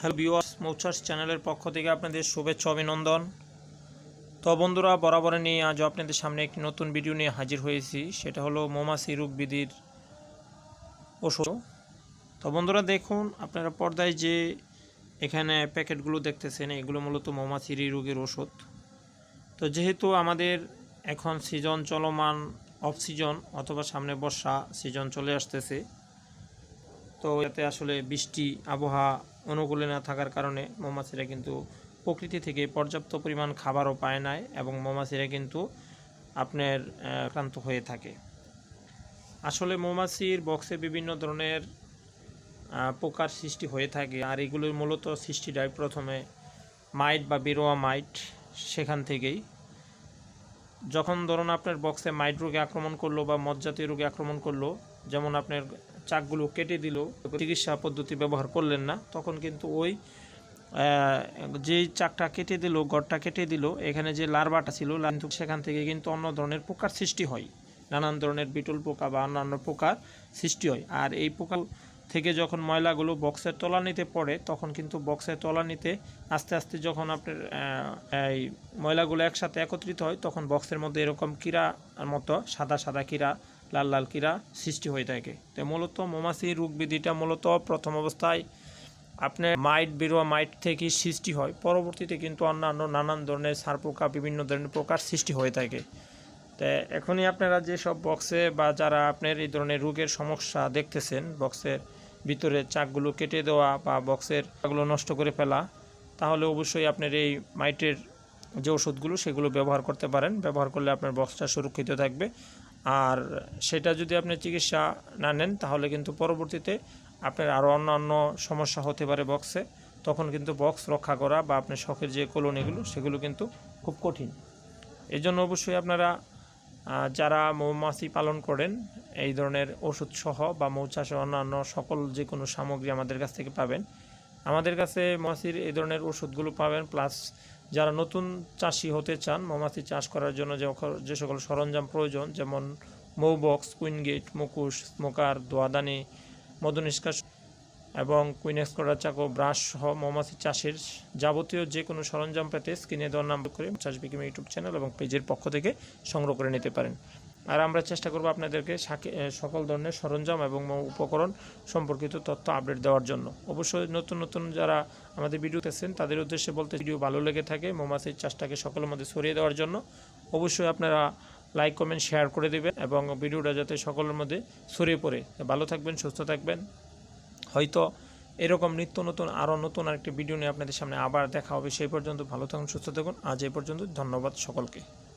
Hello viewers মৌচার্স চ্যানেলের পক্ষ থেকে আপনাদের শুভেচ্ছা অভিনন্দন। তো বন্ধুরা, বরাবর নিয়ে আজ আপনাদের সামনে একটি নতুন ভিডিও নিয়ে হাজির হয়েছি। সেটা হলো মৌমাছি রোগ বিধির ওষুধ। তো বন্ধুরা, দেখুন, আপনারা পর্দায় যে এখানে প্যাকেটগুলো দেখতেছেন, এগুলো মূলত মৌমাছির রোগের ওষুধ। তো যেহেতু আমাদের এখন সিজন চলমান অফ সিজন অথবা সামনে বর্ষা সিজন চলে আসতেছে, তো এতে আসলে বৃষ্টি, আবহাওয়া অনুকূলে না থাকার কারণে মৌমাছিরা কিন্তু প্রকৃতি থেকে পর্যাপ্ত পরিমাণ খাবারও পায় নাই এবং মৌমাছিরা কিন্তু আপনার আক্রান্ত হয়ে থাকে। আসলে মৌমাছির বক্সে বিভিন্ন ধরনের পোকার সৃষ্টি হয়ে থাকে আর এগুলোর মূলত সৃষ্টি সৃষ্টিটাই প্রথমে মাইট বা বেরোয়া মাইট সেখান থেকেই। যখন ধরুন আপনার বক্সে মাইট রোগে আক্রমণ করল বা মজ্জাতীয় রোগে আক্রমণ করল, যেমন আপনার চাকগুলো কেটে দিল, চিকিৎসা পদ্ধতি ব্যবহার করলেন না। তখন কিন্তু ওই যেই চাকটা কেটে দিল, গড়টা কেটে দিল, এখানে যে লার্ভাটা ছিল কিন্তু সেখান থেকে কিন্তু অন্য ধরনের পোকার সৃষ্টি হয়। নানান ধরনের বিটল পোকা বা অন্যান্য পোকার সৃষ্টি হয়। আর এই পোকা থেকে যখন ময়লাগুলো বক্সের তলানিতে পড়ে, তখন কিন্তু বক্সের তলানিতে আস্তে আস্তে যখন আপনার এই ময়লাগুলো একসাথে একত্রিত হয়, তখন বক্সের মধ্যে এরকম কীরা মতো সাদা সাদা কীরা লাল লাল কীরা সৃষ্টি হয়ে থাকে। তো মূলত মৌমাছি রোগ বিধিটা মূলত প্রথম অবস্থায় আপনার মাইট বেরোয়া মাইট থেকে সৃষ্টি হয়। পরবর্তীতে কিন্তু অন্যান্য নানান ধরনের সার পোকা বিভিন্ন ধরনের প্রকার সৃষ্টি হয়ে থাকে। তো এখনই আপনারা যেসব বক্সে বা যারা আপনার এই ধরনের রোগের সমস্যা দেখতেছেন বক্সের ভিতরে চাকগুলো কেটে দেওয়া বা বক্সের চাকগুলো নষ্ট করে ফেলা, তাহলে অবশ্যই আপনার এই মাইটের যে ওষুধগুলো সেগুলো ব্যবহার করতে পারেন। ব্যবহার করলে আপনার বক্সটা সুরক্ষিত থাকবে। আর সেটা যদি আপনি চিকিৎসা না নেন, তাহলে কিন্তু পরবর্তীতে আপনার আরও অন্যান্য সমস্যা হতে পারে বক্সে। তখন কিন্তু বক্স রক্ষা করা বা আপনার শখের যে কলোনিগুলো সেগুলো কিন্তু খুব কঠিন। এই জন্য অবশ্যই আপনারা যারা মৌমাছি পালন করেন, এই ধরনের ওষুধ সহ বা মৌচাষে অন্যান্য সকল যে কোনো সামগ্রী আমাদের কাছ থেকে পাবেন। আমাদের কাছে মৌমাছির এই ধরনের ওষুধগুলো পাবেন, প্লাস যারা নতুন চাষি হতে চান, মৌমাছি চাষ করার জন্য যে যে সকল সরঞ্জাম প্রয়োজন, যেমন মৌ বক্স কুইনগেট, মুকুশ, স্মোকার, দোয়াদানি মধু নিষ্কাশ এবং কুইনেক্স করার চাকো ব্রাশ সহ মৌমাছি চাষের যাবতীয় যে কোনো সরঞ্জাম পেতে স্ক্রিনে দেওয়ার নাম করে চাষ বিকিম ইউটিউব চ্যানেল এবং পেজের পক্ষ থেকে সংগ্রহ করে নিতে পারেন। আর আমরা চেষ্টা করব আপনাদেরকে সাকে- সকল ধরনের সরঞ্জাম এবং উপকরণ সম্পর্কিত তথ্য আপডেট দেওয়ার জন্য। অবশ্যই নতুন নতুন যারা আমাদের ভিডিও দেখছেন তাদের উদ্দেশ্যে বলতে ভিডিও ভালো লেগে থাকে, মৌমাছির চাষটাকে সকলের মধ্যে ছড়িয়ে দেওয়ার জন্য, অবশ্যই আপনারা লাইক কমেন্ট শেয়ার করে দেবেন এবং ভিডিওটা যাতে সকলের মধ্যে ছড়িয়ে পড়ে। ভালো থাকবেন, সুস্থ থাকবেন। হয়তো এরকম নিত্য নতুন আরও নতুন আরেকটি ভিডিও নিয়ে আপনাদের সামনে আবার দেখা হবে। সেই পর্যন্ত ভালো থাকুন, সুস্থ থাকুন। আজ এই পর্যন্ত, ধন্যবাদ সকলকে।